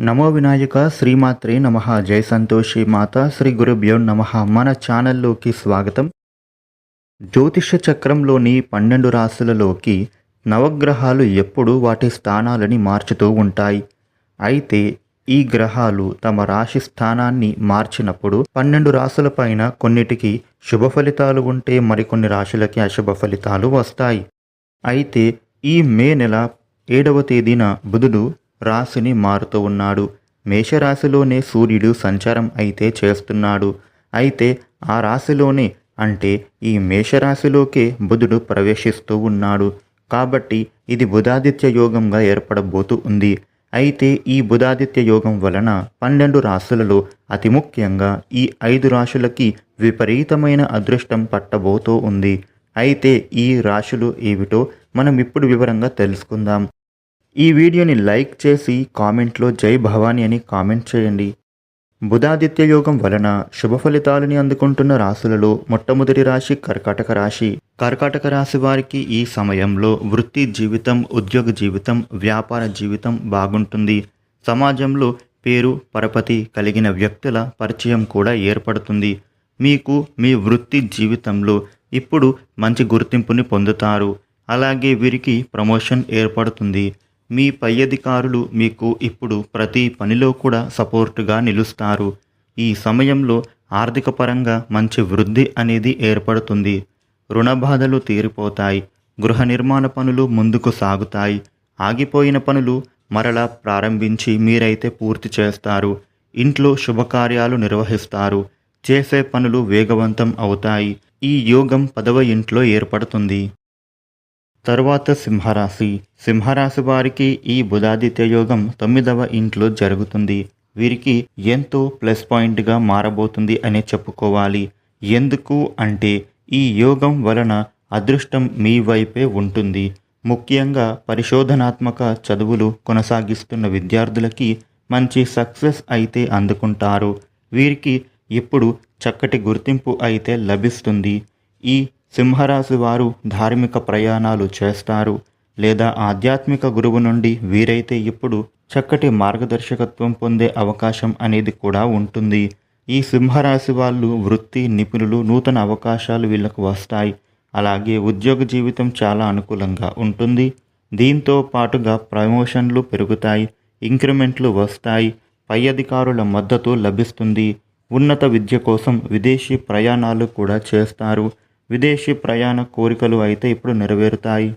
నమో వినాయక శ్రీమాత్రే నమ. జై సంతోషి మాత శ్రీ గురుభ్యో నమ. మన ఛానల్లోకి స్వాగతం. జ్యోతిష చక్రంలోని పన్నెండు రాశులలోకి నవగ్రహాలు ఎప్పుడు వాటి స్థానాలని మార్చుతూ ఉంటాయి. అయితే ఈ గ్రహాలు తమ రాశి స్థానాన్ని మార్చినప్పుడు పన్నెండు రాశులపైన కొన్నిటికి శుభ ఫలితాలు ఉంటే మరికొన్ని రాశులకి అశుభ ఫలితాలు వస్తాయి. అయితే ఈ మే నెల ఏడవ తేదీన బుధుడు రాశిని మారుతూ ఉన్నాడు. మేషరాశిలోనే సూర్యుడు సంచారం అయితే చేస్తున్నాడు. అయితే ఆ రాశిలోనే అంటే ఈ మేషరాశిలోకే బుధుడు ప్రవేశిస్తూ ఉన్నాడు. కాబట్టి ఇది బుధాదిత్య యోగంగా ఏర్పడబోతూ ఉంది. అయితే ఈ బుధాదిత్య యోగం వలన పన్నెండు రాశులలో అతి ముఖ్యంగా ఈ ఐదు రాశులకి విపరీతమైన అదృష్టం పట్టబోతూ ఉంది. అయితే ఈ రాశులు ఏమిటో మనం ఇప్పుడు వివరంగా తెలుసుకుందాం. ఈ వీడియోని లైక్ చేసి కామెంట్లో జై భవాని అని కామెంట్ చేయండి. బుధాదిత్య యోగం వలన శుభ ఫలితాలని అందుకుంటున్న రాశులలో మొట్టమొదటి రాశి కర్కాటక రాశి. కర్కాటక రాశి వారికి ఈ సమయంలో వృత్తి జీవితం ఉద్యోగ జీవితం వ్యాపార జీవితం బాగుంటుంది. సమాజంలో పేరు పరపతి కలిగిన వ్యక్తుల పరిచయం కూడా ఏర్పడుతుంది. మీకు మీ వృత్తి జీవితంలో ఇప్పుడు మంచి గుర్తింపుని పొందుతారు. అలాగే వీరికి ప్రమోషన్ ఏర్పడుతుంది. మీ పై అధికారులు మీకు ఇప్పుడు ప్రతి పనిలో కూడా సపోర్టుగా నిలుస్తారు. ఈ సమయంలో ఆర్థిక పరంగా మంచి వృద్ధి అనేది ఏర్పడుతుంది. రుణ బాధలు తీరిపోతాయి. గృహ నిర్మాణ పనులు ముందుకు సాగుతాయి. ఆగిపోయిన పనులు మరలా ప్రారంభించి మీరైతే పూర్తి చేస్తారు. ఇంట్లో శుభకార్యాలు నిర్వహిస్తారు. చేసే పనులు వేగవంతం అవుతాయి. ఈ యోగం పదవ ఇంట్లో ఏర్పడుతుంది. తరువాత సింహరాశి. సింహరాశి వారికి ఈ బుధాదిత్య యోగం తొమ్మిదవ ఇంట్లో జరుగుతుంది. వీరికి ఎంతో ప్లస్ పాయింట్గా మారబోతుంది అని చెప్పుకోవాలి. ఎందుకు అంటే ఈ యోగం వలన అదృష్టం మీ వైపే ఉంటుంది. ముఖ్యంగా పరిశోధనాత్మక చదువులు కొనసాగిస్తున్న విద్యార్థులకి మంచి సక్సెస్ అయితే అందుకుంటారు. వీరికి ఇప్పుడు చక్కటి గుర్తింపు అయితే లభిస్తుంది. ఈ సింహరాశి వారు ధార్మిక ప్రయాణాలు చేస్తారు లేదా ఆధ్యాత్మిక గురువు నుండి వీరైతే ఇప్పుడు చక్కటి మార్గదర్శకత్వం పొందే అవకాశం అనేది కూడా ఉంటుంది. ఈ సింహరాశి వాళ్ళు వృత్తి నిపుణులు నూతన అవకాశాలు వీళ్ళకు వస్తాయి. అలాగే ఉద్యోగ జీవితం చాలా అనుకూలంగా ఉంటుంది. దీంతో పాటుగా ప్రమోషన్లు పెరుగుతాయి ఇంక్రిమెంట్లు వస్తాయి పై అధికారుల మద్దతు లభిస్తుంది. ఉన్నత విద్య కోసం విదేశీ ప్రయాణాలు కూడా చేస్తారు. విదేశీ ప్రయాణ కోరికలు అయితే ఇప్పుడు నెరవేరుతాయి.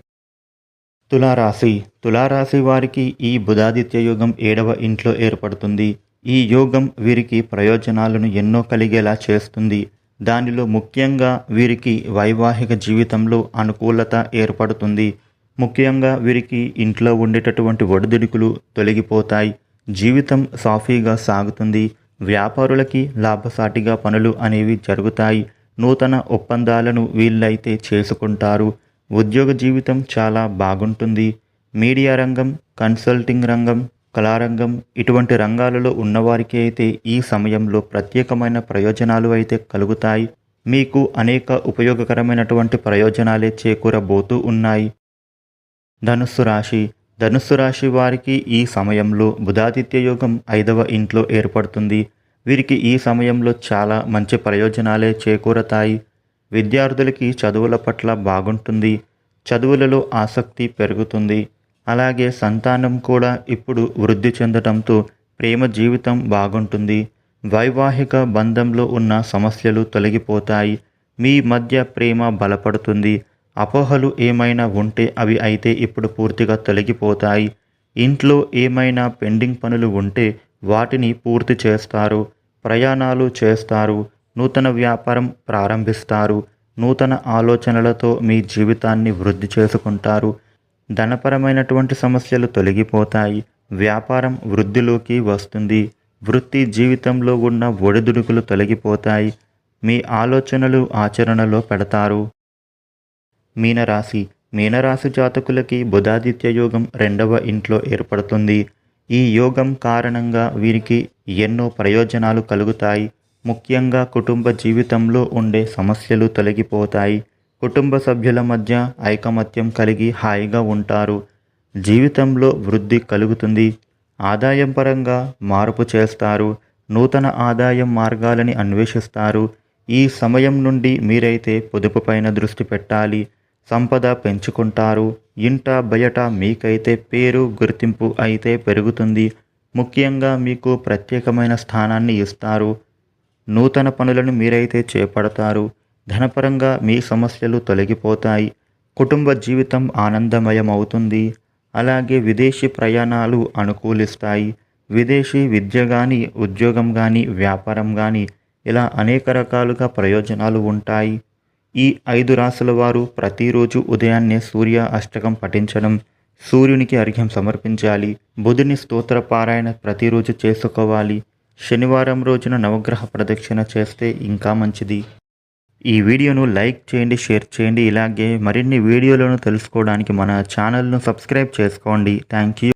తులారాశి. తులారాశి వారికి ఈ బుధాదిత్య యోగం ఏడవ ఇంట్లో ఏర్పడుతుంది. ఈ యోగం వీరికి ప్రయోజనాలను ఎన్నో కలిగేలా చేస్తుంది. దానిలో ముఖ్యంగా వీరికి వైవాహిక జీవితంలో అనుకూలత ఏర్పడుతుంది. ముఖ్యంగా వీరికి ఇంట్లో ఉండేటటువంటి ఒడిదుడుకులు తొలగిపోతాయి. జీవితం సాఫీగా సాగుతుంది. వ్యాపారులకి లాభసాటిగా పనులు అనేవి జరుగుతాయి. నూతన ఒప్పందాలను వీళ్ళైతే చేసుకుంటారు. ఉద్యోగ జీవితం చాలా బాగుంటుంది. మీడియా రంగం కన్సల్టింగ్ రంగం కళారంగం ఇటువంటి రంగాలలో ఉన్నవారికి అయితే ఈ సమయంలో ప్రత్యేకమైన ప్రయోజనాలు అయితే కలుగుతాయి. మీకు అనేక ఉపయోగకరమైనటువంటి ప్రయోజనాలే చేకూరబోతూ ఉన్నాయి. ధనుస్సు రాశి. ధనుస్సు రాశి వారికి ఈ సమయంలో బుధాదిత్య యోగం ఐదవ ఇంట్లో ఏర్పడుతుంది. వీరికి ఈ సమయంలో చాలా మంచి ప్రయోజనాలే చేకూరతాయి. విద్యార్థులకి చదువుల పట్ల బాగుంటుంది. చదువులలో ఆసక్తి పెరుగుతుంది. అలాగే సంతానం కూడా ఇప్పుడు వృద్ధి చెందడంతో ప్రేమ జీవితం బాగుంటుంది. వైవాహిక బంధంలో ఉన్న సమస్యలు తొలగిపోతాయి. మీ మధ్య ప్రేమ బలపడుతుంది. అపోహలు ఏమైనా ఉంటే అవి అయితే ఇప్పుడు పూర్తిగా తొలగిపోతాయి. ఇంట్లో ఏమైనా పెండింగ్ పనులు ఉంటే వాటిని పూర్తి చేస్తారు ప్రయాణాలు చేస్తారు నూతన వ్యాపారం ప్రారంభిస్తారు నూతన ఆలోచనలతో మీ జీవితాన్ని వృద్ధి చేసుకుంటారు. ధనపరమైనటువంటి సమస్యలు తొలగిపోతాయి వ్యాపారం వృద్ధిలోకి వస్తుంది వృత్తి జీవితంలో ఉన్న ఒడిదుడుకులు తొలగిపోతాయి మీ ఆలోచనలు ఆచరణలో పెడతారు. మీనరాశి మీనరాశి జాతకులకి బుధాదిత్య యోగం రెండవ ఇంట్లో ఏర్పడుతుంది. ఈ యోగం కారణంగా వీరికి ఎన్నో ప్రయోజనాలు కలుగుతాయి. ముఖ్యంగా కుటుంబ జీవితంలో ఉండే సమస్యలు తొలగిపోతాయి. కుటుంబ సభ్యుల మధ్య ఐకమత్యం కలిగి హాయిగా ఉంటారు. జీవితంలో వృద్ధి కలుగుతుంది. ఆదాయం పరంగా మార్పు చేస్తారు. నూతన ఆదాయం మార్గాలని అన్వేషిస్తారు. ఈ సమయం నుండి మీరైతే పొదుపు పైన దృష్టి పెట్టాలి. సంపద పెంచుకుంటారు. ఇంట బయట మీకైతే పేరు గుర్తింపు అయితే పెరుగుతుంది. ముఖ్యంగా మీకు ప్రత్యేకమైన స్థానాన్ని ఇస్తారు. నూతన పనులను మీరైతే చేపడతారు. ధనపరంగా మీ సమస్యలు తొలగిపోతాయి. కుటుంబ జీవితం ఆనందమయం అవుతుంది అలాగే విదేశీ ప్రయాణాలు అనుకూలిస్తాయి. విదేశీ విద్య కానీ ఉద్యోగం కానీ వ్యాపారం కానీ ఇలా అనేక రకాలుగా ప్రయోజనాలు ఉంటాయి. ఈ ఐదు రాసుల వారు ప్రతిరోజు ఉదయాన్నే సూర్య అష్టకం పఠించడం సూర్యునికి అర్ఘ్యం సమర్పించాలి బుధుని స్తోత్ర పారాయణ ప్రతిరోజు చేసుకోవాలి శనివారం రోజున నవగ్రహ ప్రదక్షిణ చేస్తే ఇంకా మంచిది. ఈ వీడియోను లైక్ చేయండి షేర్ చేయండి. ఇలాగే మరిన్ని వీడియోలను తెలుసుకోవడానికి మన ఛానల్ను సబ్స్క్రైబ్ చేసుకోండి. Thank you.